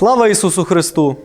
Слава Ісусу Христу!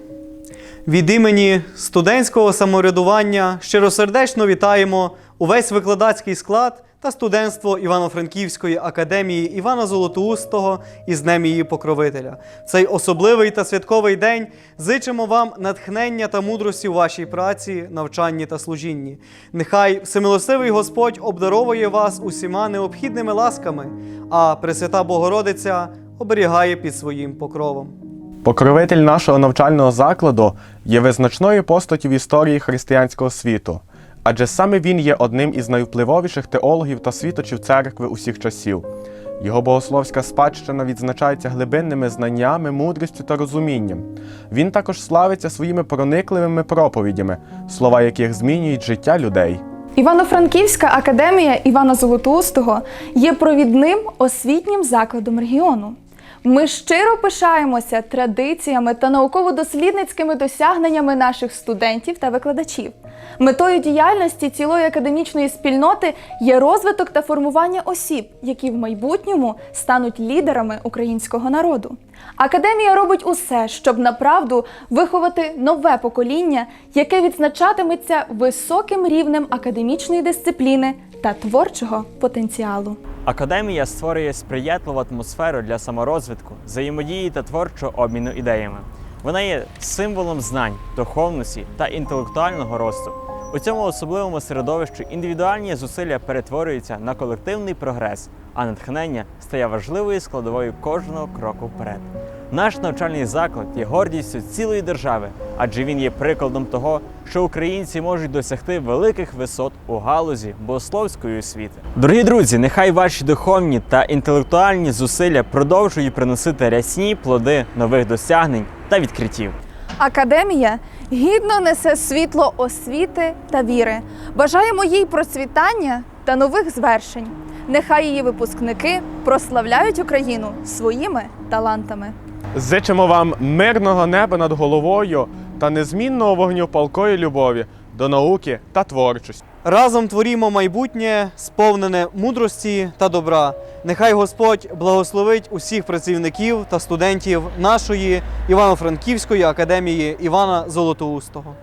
Від імені студентського самоврядування щиросердечно вітаємо увесь викладацький склад та студентство Івано-Франківської академії Івана Золотоустого із Днем її покровителя. Цей особливий та святковий день зичимо вам натхнення та мудрості у вашій праці, навчанні та служінні. Нехай всемилостивий Господь обдаровує вас усіма необхідними ласками, а Пресвята Богородиця оберігає під своїм покровом. Покровитель нашого навчального закладу є визначною постаттю в історії християнського світу, адже саме він є одним із найвпливовіших теологів та світочів церкви усіх часів. Його богословська спадщина відзначається глибинними знаннями, мудрістю та розумінням. Він також славиться своїми проникливими проповідями, слова яких змінюють життя людей. Івано-Франківська академія Івана Золотоустого є провідним освітнім закладом регіону. Ми щиро пишаємося традиціями та науково-дослідницькими досягненнями наших студентів та викладачів. Метою діяльності цілої академічної спільноти є розвиток та формування осіб, які в майбутньому стануть лідерами українського народу. Академія робить усе, щоб направду виховати нове покоління, яке відзначатиметься високим рівнем академічної дисципліни та творчого потенціалу. Академія створює сприятливу атмосферу для саморозвитку, взаємодії та творчого обміну ідеями. Вона є символом знань, духовності та інтелектуального росту. У цьому особливому середовищі індивідуальні зусилля перетворюються на колективний прогрес, а натхнення стає важливою складовою кожного кроку вперед. Наш навчальний заклад є гордістю цілої держави, адже він є прикладом того, що українці можуть досягти великих висот у галузі богословської освіти. Дорогі друзі, нехай ваші духовні та інтелектуальні зусилля продовжують приносити рясні плоди нових досягнень та відкриттів. Академія гідно несе світло освіти та віри. Бажаємо їй процвітання та нових звершень. Нехай її випускники прославляють Україну своїми талантами. Зичимо вам мирного неба над головою та незмінного вогню палкої любові до науки та творчості. Разом творімо майбутнє, сповнене мудрості та добра. Нехай Господь благословить усіх працівників та студентів нашої Івано-Франківської академії Івана Золотоустого.